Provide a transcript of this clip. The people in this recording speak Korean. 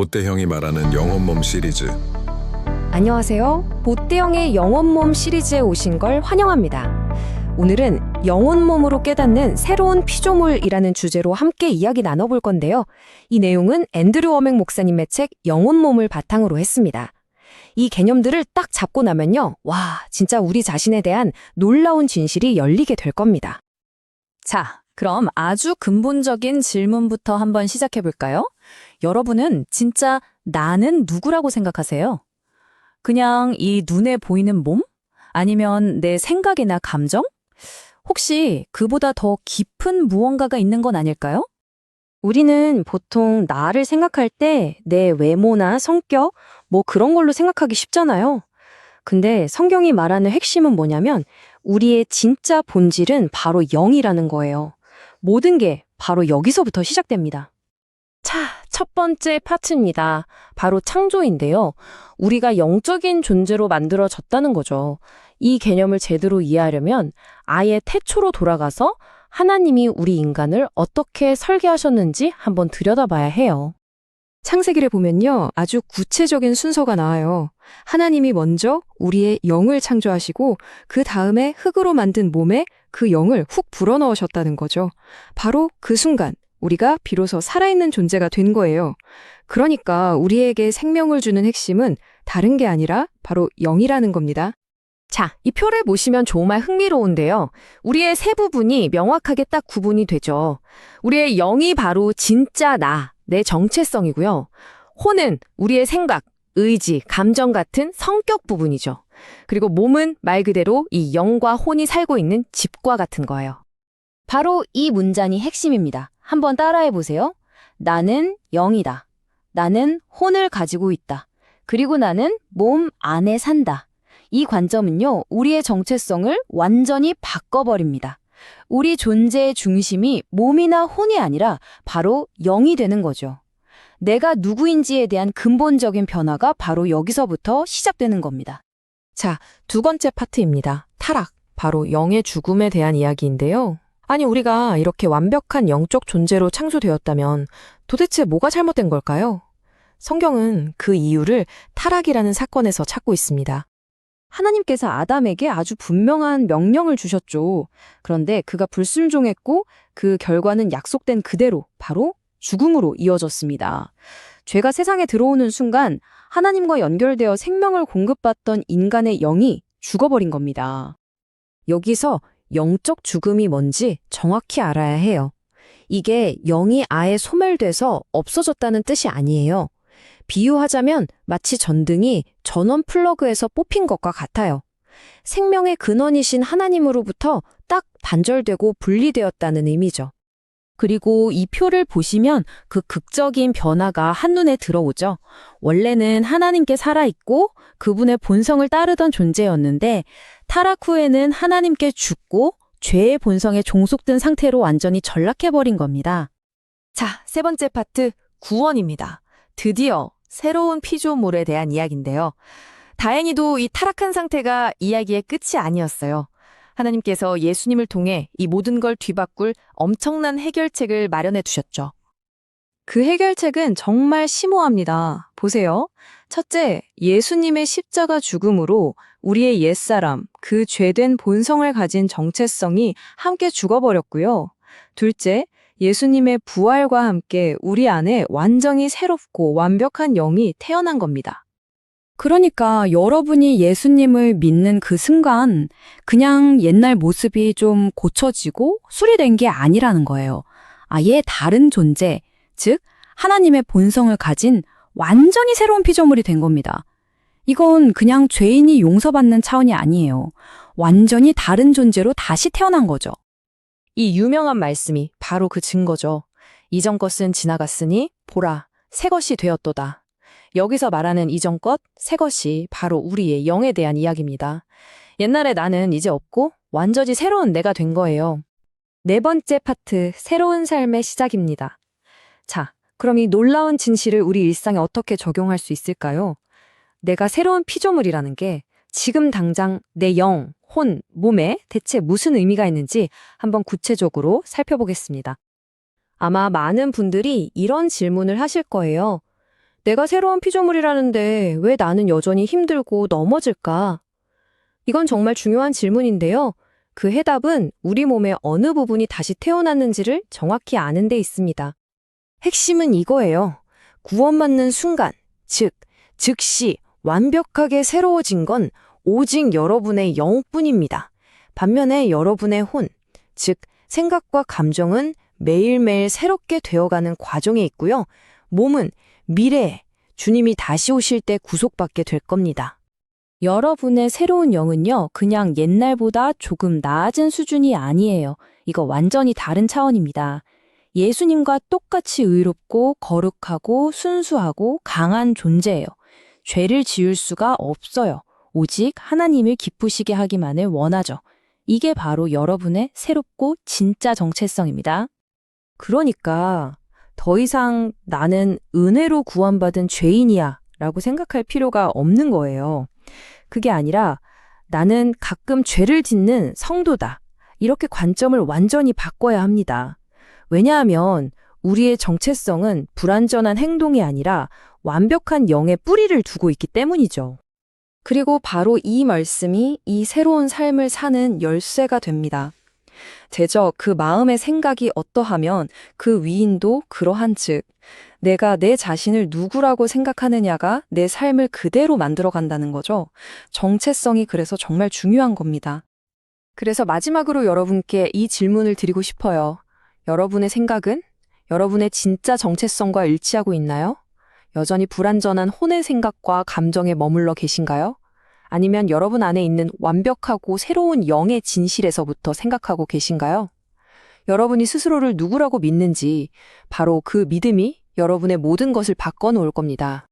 보태형이 말하는 영혼몸 시리즈 안녕하세요. 보태영의 영혼몸 시리즈에 오신 걸 환영합니다. 오늘은 영혼몸으로 깨닫는 새로운 피조물이라는 주제로 함께 이야기 나눠볼 건데요. 이 내용은 앤드류 워맥 목사님의 책 영혼몸을 바탕으로 했습니다. 이 개념들을 딱 잡고 나면요. 와, 진짜 우리 자신에 대한 놀라운 진실이 열리게 될 겁니다. 자, 그럼 아주 근본적인 질문부터 한번 시작해 볼까요? 여러분은 진짜 나는 누구라고 생각하세요? 그냥 이 눈에 보이는 몸? 아니면 내 생각이나 감정? 혹시 그보다 더 깊은 무언가가 있는 건 아닐까요? 우리는 보통 나를 생각할 때 내 외모나 성격, 뭐 그런 걸로 생각하기 쉽잖아요. 근데 성경이 말하는 핵심은 뭐냐면 우리의 진짜 본질은 바로 영이라는 거예요. 모든 게 바로 여기서부터 시작됩니다. 자, 첫 번째 파트입니다. 바로 창조인데요. 우리가 영적인 존재로 만들어졌다는 거죠. 이 개념을 제대로 이해하려면 아예 태초로 돌아가서 하나님이 우리 인간을 어떻게 설계하셨는지 한번 들여다봐야 해요. 창세기를 보면요. 아주 구체적인 순서가 나와요. 하나님이 먼저 우리의 영을 창조하시고 그 다음에 흙으로 만든 몸에 그 영을 훅 불어넣으셨다는 거죠. 바로 그 순간 우리가 비로소 살아있는 존재가 된 거예요. 그러니까 우리에게 생명을 주는 핵심은 다른 게 아니라 바로 영이라는 겁니다. 자, 이 표를 보시면 정말 흥미로운데요. 우리의 세 부분이 명확하게 딱 구분이 되죠. 우리의 영이 바로 진짜 나, 내 정체성이고요. 혼은 우리의 생각, 의지, 감정 같은 성격 부분이죠. 그리고 몸은 말 그대로 이 영과 혼이 살고 있는 집과 같은 거예요. 바로 이 문장이 핵심입니다. 한번 따라해 보세요. 나는 영이다. 나는 혼을 가지고 있다. 그리고 나는 몸 안에 산다. 이 관점은요, 우리의 정체성을 완전히 바꿔버립니다. 우리 존재의 중심이 몸이나 혼이 아니라 바로 영이 되는 거죠. 내가 누구인지에 대한 근본적인 변화가 바로 여기서부터 시작되는 겁니다. 자, 두 번째 파트입니다. 타락. 바로 영의 죽음에 대한 이야기인데요. 아니, 우리가 이렇게 완벽한 영적 존재로 창조되었다면 도대체 뭐가 잘못된 걸까요? 성경은 그 이유를 타락이라는 사건에서 찾고 있습니다. 하나님께서 아담에게 아주 분명한 명령을 주셨죠. 그런데 그가 불순종했고 그 결과는 약속된 그대로 바로 죽음으로 이어졌습니다. 죄가 세상에 들어오는 순간 하나님과 연결되어 생명을 공급받던 인간의 영이 죽어버린 겁니다. 여기서 영적 죽음이 뭔지 정확히 알아야 해요. 이게 영이 아예 소멸돼서 없어졌다는 뜻이 아니에요. 비유하자면 마치 전등이 전원 플러그에서 뽑힌 것과 같아요. 생명의 근원이신 하나님으로부터 딱 단절되고 분리되었다는 의미죠. 그리고 이 표를 보시면 그 극적인 변화가 한눈에 들어오죠. 원래는 하나님께 살아있고 그분의 본성을 따르던 존재였는데 타락 후에는 하나님께 죽고 죄의 본성에 종속된 상태로 완전히 전락해버린 겁니다. 자, 세 번째 파트, 구원입니다. 드디어 새로운 피조물에 대한 이야기인데요. 다행히도 이 타락한 상태가 이야기의 끝이 아니었어요. 하나님께서 예수님을 통해 이 모든 걸 뒤바꿀 엄청난 해결책을 마련해 두셨죠. 그 해결책은 정말 심오합니다. 보세요. 첫째, 예수님의 십자가 죽음으로 우리의 옛사람, 그 죄된 본성을 가진 정체성이 함께 죽어버렸고요. 둘째, 예수님의 부활과 함께 우리 안에 완전히 새롭고 완벽한 영이 태어난 겁니다. 그러니까 여러분이 예수님을 믿는 그 순간 그냥 옛날 모습이 좀 고쳐지고 수리된 게 아니라는 거예요. 아예 다른 존재, 즉 하나님의 본성을 가진 완전히 새로운 피조물이 된 겁니다. 이건 그냥 죄인이 용서받는 차원이 아니에요. 완전히 다른 존재로 다시 태어난 거죠. 이 유명한 말씀이 바로 그 증거죠. 이전 것은 지나갔으니 보라, 새 것이 되었도다. 여기서 말하는 이전 것, 새 것이 바로 우리의 영에 대한 이야기입니다. 옛날에 나는 이제 없고 완전히 새로운 내가 된 거예요. 네 번째 파트, 새로운 삶의 시작입니다. 자, 그럼 이 놀라운 진실을 우리 일상에 어떻게 적용할 수 있을까요? 내가 새로운 피조물이라는 게 지금 당장 내 영, 혼, 몸에 대체 무슨 의미가 있는지 한번 구체적으로 살펴보겠습니다. 아마 많은 분들이 이런 질문을 하실 거예요. 내가 새로운 피조물이라는데 왜 나는 여전히 힘들고 넘어질까? 이건 정말 중요한 질문인데요. 그 해답은 우리 몸의 어느 부분이 다시 태어났는지를 정확히 아는 데 있습니다. 핵심은 이거예요. 구원받는 순간, 즉, 즉시 완벽하게 새로워진 건 오직 여러분의 영뿐입니다. 반면에 여러분의 혼, 즉, 생각과 감정은 매일매일 새롭게 되어가는 과정에 있고요. 몸은 미래에 주님이 다시 오실 때 구속받게 될 겁니다. 여러분의 새로운 영은요, 그냥 옛날보다 조금 나아진 수준이 아니에요. 이거 완전히 다른 차원입니다. 예수님과 똑같이 의롭고 거룩하고 순수하고 강한 존재예요. 죄를 지을 수가 없어요. 오직 하나님을 기쁘시게 하기만을 원하죠. 이게 바로 여러분의 새롭고 진짜 정체성입니다. 그러니까 더 이상 나는 은혜로 구원받은 죄인이야 라고 생각할 필요가 없는 거예요. 그게 아니라 나는 가끔 죄를 짓는 성도다. 이렇게 관점을 완전히 바꿔야 합니다. 왜냐하면 우리의 정체성은 불완전한 행동이 아니라 완벽한 영의 뿌리를 두고 있기 때문이죠. 그리고 바로 이 말씀이 이 새로운 삶을 사는 열쇠가 됩니다. 제저 그 마음의 생각이 어떠하면 그 위인도 그러한 즉, 내가 내 자신을 누구라고 생각하느냐가 내 삶을 그대로 만들어 간다는 거죠. 정체성이 그래서 정말 중요한 겁니다. 그래서 마지막으로 여러분께 이 질문을 드리고 싶어요. 여러분의 생각은 여러분의 진짜 정체성과 일치하고 있나요? 여전히 불완전한 혼의 생각과 감정에 머물러 계신가요? 아니면 여러분 안에 있는 완벽하고 새로운 영의 진실에서부터 생각하고 계신가요? 여러분이 스스로를 누구라고 믿는지 바로 그 믿음이 여러분의 모든 것을 바꿔놓을 겁니다.